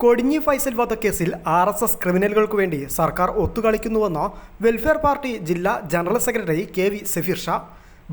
കൊടിഞ്ഞി ഫൈസൽ വധക്കേസിൽ R S S ക്രിമിനലുകൾക്ക് വേണ്ടി സർക്കാർ ഒത്തുകളിക്കുന്നുവെന്ന് വെൽഫെയർ പാർട്ടി ജില്ലാ general secretary K V Safeer Shah.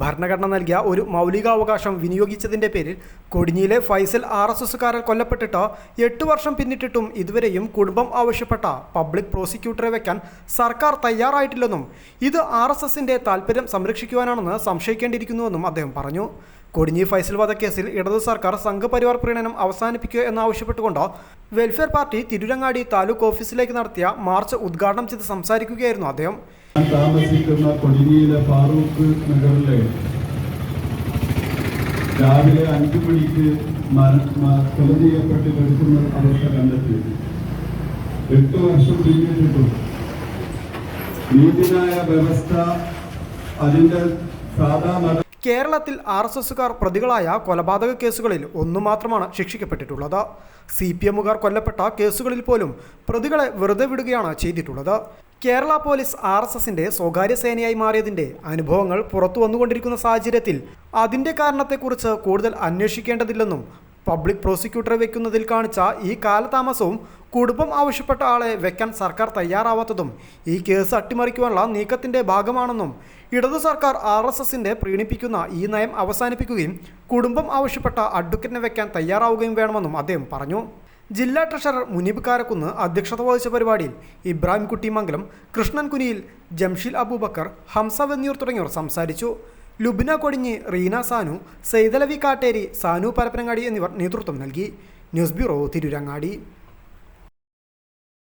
ഭരണഘടന നൽകിയ ഒരു മൗലികാവകാശം വിനിയോഗിച്ചതിന്റെ പേരിൽ കൊടിഞ്ഞിയിലെ ഫൈസൽ ആർ എസ് എസുകാരൻ കൊല്ലപ്പെട്ടിട്ട് എട്ട് വർഷം പിന്നിട്ടിട്ടും ഇതുവരെയും കുടുംബം ആവശ്യപ്പെട്ട പബ്ലിക് പ്രോസിക്യൂട്ടറെ വയ്ക്കാൻ സർക്കാർ തയ്യാറായിട്ടില്ലെന്നും ഇത് ആർ എസ് എസിന്റെ താൽപ്പര്യം സംരക്ഷിക്കുവാനാണെന്ന് സംശയിക്കേണ്ടിയിരിക്കുന്നുവെന്നും അദ്ദേഹം പറഞ്ഞു. കൊടിഞ്ഞി ഫൈസൽ വധക്കേസിൽ ഇടതു സർക്കാർ സംഘപരിവാർ പ്രീണനം അവസാനിപ്പിക്കുക എന്നാവശ്യപ്പെട്ടുകൊണ്ട് വെൽഫെയർ പാർട്ടി തിരുരങ്ങാടി താലൂക്ക് ഓഫീസിലേക്ക് നടത്തിയ മാർച്ച് ഉദ്ഘാടനം ചെയ്ത് സംസാരിക്കുകയായിരുന്നു അദ്ദേഹം. ഫാറൂഖ് രാവിലെ അഞ്ചു മണിക്ക് കൊല ചെയ്യപ്പെട്ട് കിടക്കുന്ന അവസ്ഥ കണ്ടെത്തി. എട്ട് വർഷം പിന്നിട്ടിട്ടും നീതിന്യായ വ്യവസ്ഥ അതിന്റെ സാധാ കേരളത്തിൽ ആർ എസ് എസുകാർ പ്രതികളായ കൊലപാതക കേസുകളിൽ ഒന്നു മാത്രമാണ് ശിക്ഷിക്കപ്പെട്ടിട്ടുള്ളത്. സി പി എമ്മുകാർ കൊല്ലപ്പെട്ട കേസുകളിൽ പോലും പ്രതികളെ വെറുതെ വിടുകയാണ് ചെയ്തിട്ടുള്ളത്. കേരള പോലീസ് ആർ എസ് എസിന്റെ സ്വകാര്യ സേനയായി മാറിയതിന്റെ അനുഭവങ്ങൾ പുറത്തു വന്നുകൊണ്ടിരിക്കുന്ന സാഹചര്യത്തിൽ അതിന്റെ കാരണത്തെക്കുറിച്ച് കൂടുതൽ അന്വേഷിക്കേണ്ടതില്ലെന്നും പബ്ലിക് പ്രോസിക്യൂട്ടറെ വെക്കുന്നതിൽ കാണിച്ച ഈ കാലതാമസവും കുടുംബം ആവശ്യപ്പെട്ട ആളെ വെക്കാൻ സർക്കാർ തയ്യാറാവാത്തതും ഈ കേസ് അട്ടിമറിക്കുവാനുള്ള നീക്കത്തിന്റെ ഭാഗമാണെന്നും ഇടതു സർക്കാർ ആർ എസ് എസിന്റെ പ്രീണിപ്പിക്കുന്ന ഈ നയം അവസാനിപ്പിക്കുകയും കുടുംബം ആവശ്യപ്പെട്ട അഡ്വക്കറ്റിനെ വെക്കാൻ തയ്യാറാവുകയും വേണമെന്നും അദ്ദേഹം പറഞ്ഞു. ജില്ലാ ട്രഷറർ മുനീബ് കാരക്കുന്ന് അധ്യക്ഷത വഹിച്ച പരിപാടിയിൽ ഇബ്രാഹിം കുട്ടിമംഗലം കൃഷ്ണൻ കുനിയിൽ ജംഷീൽ അബൂബക്കർ ഹംസ വെന്നിയൂർ തുടങ്ങിയവർ സംസാരിച്ചു. ലുബിന കൊടിഞ്ഞി റീന സാനു സെയ്തലവി കാട്ടേരി സാനു പരപ്പനങ്ങാടി എന്നിവർ നേതൃത്വം നൽകി. News bureau Tirurangadi.